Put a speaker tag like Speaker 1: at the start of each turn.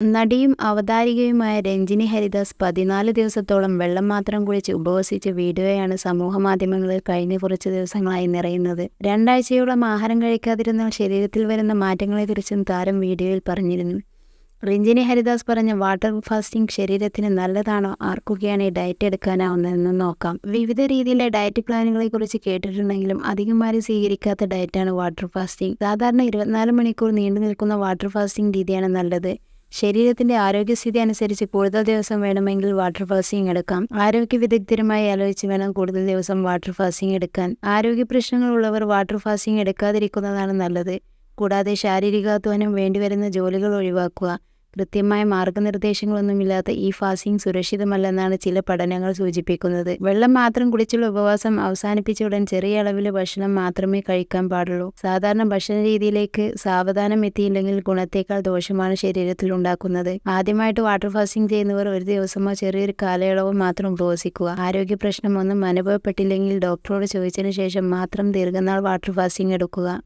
Speaker 1: നടിയും അവതാരികയുമായ രഞ്ജിനി ഹരിദാസ് പതിനാല് ദിവസത്തോളം വെള്ളം മാത്രം കുടിച്ച് ഉപവസിച്ച വീഡിയോയാണ് സമൂഹമാധ്യമങ്ങളിൽ കഴിഞ്ഞ കുറച്ച് ദിവസങ്ങളായി നിറയുന്നത്. രണ്ടാഴ്ചയോളം ആഹാരം കഴിക്കാതിരുന്നാൽ ശരീരത്തിൽ വരുന്ന മാറ്റങ്ങളെക്കുറിച്ചും താരം വീഡിയോയിൽ പറഞ്ഞിരുന്നു. രഞ്ജിനി ഹരിദാസ് പറഞ്ഞ വാട്ടർ ഫാസ്റ്റിംഗ് ശരീരത്തിന് നല്ലതാണോ? ആർക്കൊക്കെയാണ് ഈ ഡയറ്റ് എടുക്കാനാവുന്നതെന്ന് നോക്കാം. വിവിധ രീതിയിലെ ഡയറ്റ് പ്ലാനുകളെക്കുറിച്ച് കേട്ടിട്ടുണ്ടെങ്കിലും അധികം ആരും സ്വീകരിക്കാത്ത ഡയറ്റാണ് വാട്ടർ ഫാസ്റ്റിംഗ്. സാധാരണ ഇരുപത്തിനാല് മണിക്കൂർ നീണ്ടു നിൽക്കുന്ന വാട്ടർ ഫാസ്റ്റിംഗ് രീതിയാണ് നല്ലത്. ശരീരത്തിന്റെ ആരോഗ്യസ്ഥിതി അനുസരിച്ച് കൂടുതൽ ദിവസം വേണമെങ്കിൽ വാട്ടർ ഫാസ്റ്റിംഗ് എടുക്കാം. ആരോഗ്യ വിദഗ്ധരുമായി ആലോചിച്ച് വേണം കൂടുതൽ ദിവസം വാട്ടർ ഫാസ്റ്റിംഗ് എടുക്കാൻ. ആരോഗ്യ പ്രശ്നങ്ങളുള്ളവർ വാട്ടർ ഫാസ്റ്റിംഗ് എടുക്കാതിരിക്കുന്നതാണ് നല്ലത്. കൂടാതെ ശാരീരികാധ്വാനം വേണ്ടിവരുന്ന ജോലികൾ ഒഴിവാക്കുക. കൃത്യമായ മാർഗനിർദ്ദേശങ്ങളൊന്നുമില്ലാത്ത ഈ ഫാസ്റ്റിംഗ് സുരക്ഷിതമല്ലെന്നാണ് ചില പഠനങ്ങൾ സൂചിപ്പിക്കുന്നത്. വെള്ളം മാത്രം കുടിച്ചുള്ള ഉപവാസം അവസാനിപ്പിച്ച ഉടൻ ചെറിയ അളവിൽ ഭക്ഷണം മാത്രമേ കഴിക്കാൻ പാടുള്ളൂ. സാധാരണ ഭക്ഷണ രീതിയിലേക്ക് സാവധാനം എത്തിയില്ലെങ്കിൽ ഗുണത്തേക്കാൾ ദോഷമാണ് ശരീരത്തിൽ ഉണ്ടാക്കുന്നത്. ആദ്യമായിട്ട് വാട്ടർ ഫാസ്റ്റിംഗ് ചെയ്യുന്നവർ ഒരു ദിവസമോ ചെറിയൊരു കാലയളവോ മാത്രം ഉപവസിക്കുക. ആരോഗ്യ പ്രശ്നമൊന്നും അനുഭവപ്പെട്ടില്ലെങ്കിൽ ഡോക്ടറോട് ചോദിച്ചതിന് ശേഷം മാത്രം ദീർഘനാൾ വാട്ടർ ഫാസ്റ്റിംഗ് എടുക്കുക.